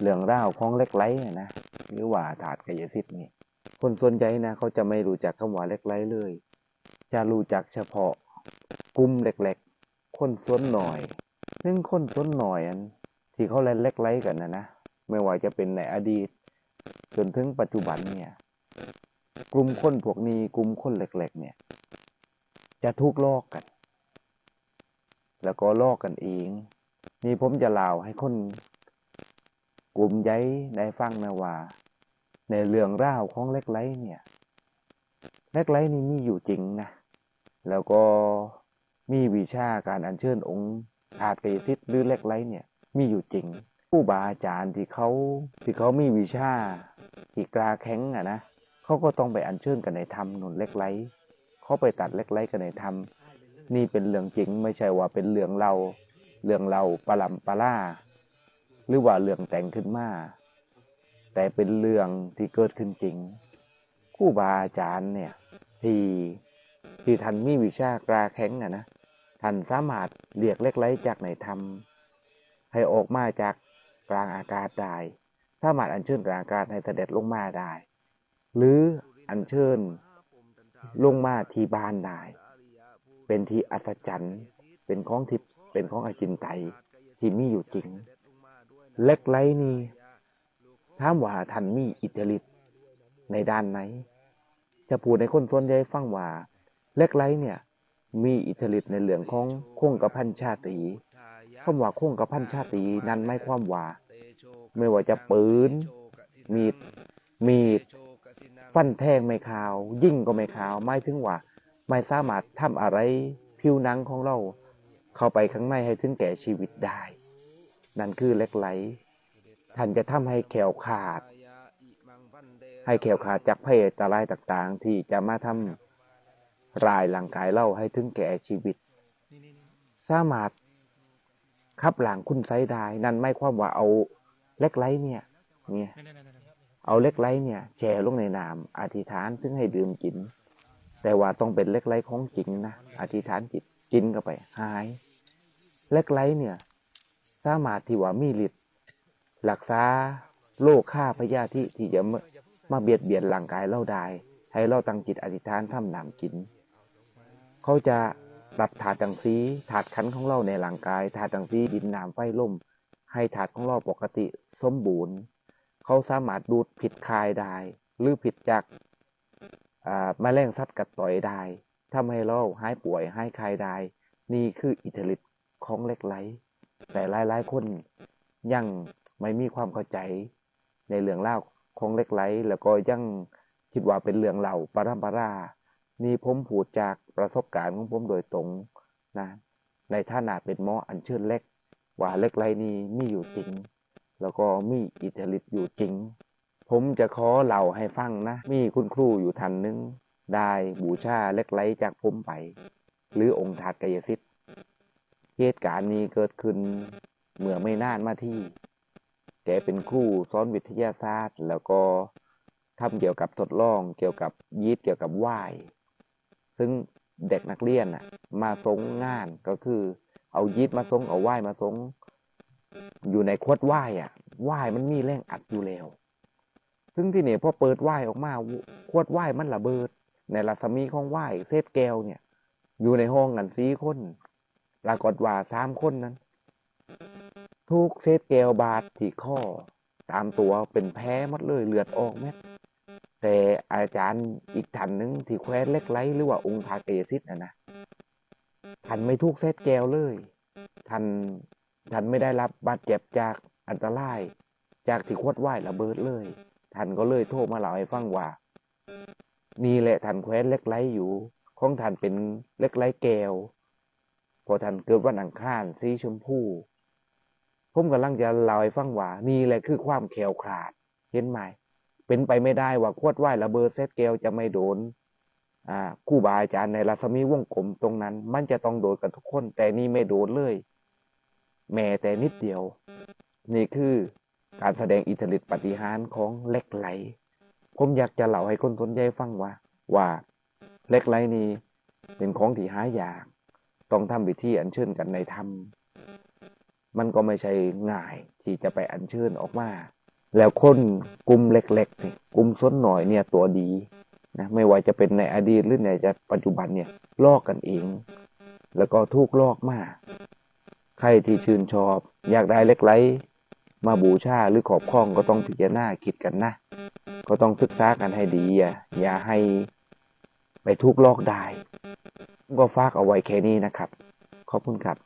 เรื่องราวของเล็กไลอะนะหรือว่าถาดกายสิทธิ์นี่คนส่วนใหญ่นะเขาจะไม่รู้จักคำว่าเล็กไหลเลย จะรู้จักเฉพาะกลุ่มเล็กๆ คนส่วนหน่อยซึ่งคนส่วนหน่อยอันที่เขาเล่นเล็กไหลกันนะนะไม่ว่าจะเป็นในอดีต จนถึงปัจจุบันเนี่ย กลุ่มคนพวกนี้กลุ่มคนเล็กๆ เนี่ย จะถูกลอกกัน แล้วก็ลอกกันเองนี่ผมจะเล่าให้คน กลุ่มใหญ่ได้ฟังนะว่าในเรื่องราวของเล็กไหลเนี่ย เล็กไหลนี่มีอยู่จริงนะ แล้วก็มีวิชาการอัญเชิญองค์อาจกายสิทธิ์หรือเล็กไหลเนี่ย มีอยู่จริง ผู้บาอาจารย์ที่เขาที่เขามีวิชาที่กลาแข็งอะนะเขาก็ต้องไปอัญเชิญกันในธรรมนุนเล็กไหลเขาไปตัดเล็กไหลกันในธรรมนี่เป็นเรื่องจริงไม่ใช่ว่าเป็นเรื่องเราเรื่องเราปลำปลาล่า หรือว่าเรื่องแต่งขึ้นมาแต่เป็นเรื่องที่เกิดขึ้นจริงคู่บาอาจารย์เนี่ย ที่ที่ท่านมีวิชากราแข็งอะนะท่านสามารถเรียกเล็กไล้จากในธรรมให้ออกมาจากกลางอากาศได้สามารถอัญเชิญกลางอากาศให้เสด็จลงมาได้ หรืออัญเชิญลงมาที่บ้านได้ เป็นที่อัศจรรย์เป็นของทิพเป็นของอจินไตที่มีอยู่จริง เล็กไหลนี่ถามว่าท่านมีอิทธิฤทธิ์ในด้านไหน จะพูดในคนส่วนใหญ่ฟังว่าเล็กไหลเนี่ย มีอิทธิฤทธิ์ในเรื่องของคงกระพันชาตรีคำว่าคงกระพันชาตรีนั้นไม่ความว่าไม่ว่าจะปืนมีดมีดฟันแทงไม่ขาว ยิ่งก็ไม่ขาว ไม่ถึงว่า ไม่สามารถทำอะไรผิวหนังของเรา เข้าไปข้างในให้ถึงแก่ชีวิตได้ นั่นคือเล็กไหลท่านจะทำให้แขวขาด ให้แขวขาดจากภัยอันตรายต่าง ๆ ที่จะมาทำรายร่างกายเราให้ถึงแก่ชีวิต สามารถขับหลังคุณไซได้ นั่นไม่ความว่าเอาเล็กไหลเนี่ย เนี่ย เอาเล็กไหลเนี่ย แช่ลงในน้ำอธิษฐานถึงให้ดื่มกิน แต่ว่าต้องเป็นเล็กไหลของจริงนะ อธิษฐานจิตกินเข้าไป หาย เล็กไหลเนี่ย สามารถที่ว่ามีฤทธิ์รักษาโรคฆ่าพยาธิที่จะมาเบียดเบียนร่างกายเราได้ ให้เราตั้งจิตอธิษฐานทำน้ำกิน เขาจะปรับถาดตังสีถาดขันของเราในร่างกายถาดตังสีดินน้ำไฟลมให้ถาดของเราปกติสมบูรณ์ เขาสามารถดูดผิดคายได้ หรือผิดจากอ่าแมลงสัตว์กัดต่อยได้ทำให้เราหายป่วยหายคายได้ นี่คืออิทธิฤทธิ์ของเล็กไหล แต่หลายๆคนยังไม่มีความเข้าใจในเรื่องเล่าของเล็กไหลแล้วก็ยังคิดว่าเป็นเรื่องเล่าปรัมปรา นี่ผมพูดจากประสบการณ์ของผมโดยตรงนะในฐานะเป็นหมออัญเชิญเล็ก ว่าเล็กไหลนี้มีอยู่จริง แล้วก็มีอิทธิฤทธิ์อยู่จริง ผมจะขอเล่าให้ฟังนะ มีคุณครูอยู่ท่านหนึง ได้บูชาเล็กไหลจากผมไป หรือองค์ถาดกายสิทธิ์ เหตุการณ์นี้เกิดขึ้นเมื่อไม่นานมาที่ แกเป็นครูสอนวิทยาศาสตร์ แล้วก็ทำเกี่ยวกับทดลอง เกี่ยวกับยีสต์เกี่ยวกับว่ายซึ่งเด็กนักเรียนน่ะ มาทรงงานก็คือ เอายีสต์มาทรงเอาว่ายมาทรงอยู่ในขวดว่ายอะว่ายมันมีแรงอัดอยู่แล้ว ซึ่งที่นี่พอเปิดว่ายออกมาขวดว่ายมันระเบิด ในรัศมีของว่ายเศษแก้วเนี่ย อยู่ในห้องกันสีคน ปรากฏว่าสามคนนั้น ทุกเศษแก้วบาดที่ข้อ ตามตัวเป็นแพ้หมดเลยเลือดออกเม็ดแต่อาจารย์อีกท่านหนึ่งที่แคว้นเล็กไลหรือว่าองค์พาเกสิทธ์นะนะท่านไม่ทุกเศษแก้วเลยท่านท่านไม่ได้รับบาดเจ็บจากอันตราย จากที่ขวดว่ายระเบิดเลยท่านก็เลยโทรมาเล่าให้ฟังว่า นี่แหละท่านแคว้นเล็กไลอยู่ของท่านเป็นเล็กไลแก้ว พอท่านเกิดวันอังคารสีชมพูผมกำลังจะเล่าให้ฟังว่านี่แหละคือความแขวขาด เห็นไหมเป็นไปไม่ได้ว่าขวดว่ายระเบิดเซตแก้วจะไม่โดนอ่าคู่บาอาจารย์ในรัศมีวงกลมตรงนั้น มันจะต้องโดนกันทุกคน แต่นี่ไม่โดนเลย แม้แต่นิดเดียว นี่คือการแสดงอิทธิฤทธิปฏิหารของเล็กไหล ผมอยากจะเล่าให้คนสนใจฟังว่า ว่าเล็กไหลนี้เป็นของที่หายาก ต้องทำพิธีอัญเชิญกันในธรรมมันก็ไม่ใช่ง่ายที่จะไปอัญเชิญออกมา แล้วคนกลุ่มเล็กๆนี่กลุ่มส้นหน่อยเนี่ยตัวดีนะไม่ว่าจะเป็นในอดีตหรือในปัจจุบันเนี่ยลอกกันเอง แล้วก็ถูกลอกมาใครที่ชื่นชอบ อยากได้เล็กไรมาบูชาหรือขอบครองก็ต้องพิจารณาคิดกันนะ ก็ต้องศึกษากันให้ดีอย่าอย่าให้ไปทุกลอกได้ ก็ฝากเอาไว้แค่นี้นะครับ ขอบคุณครับ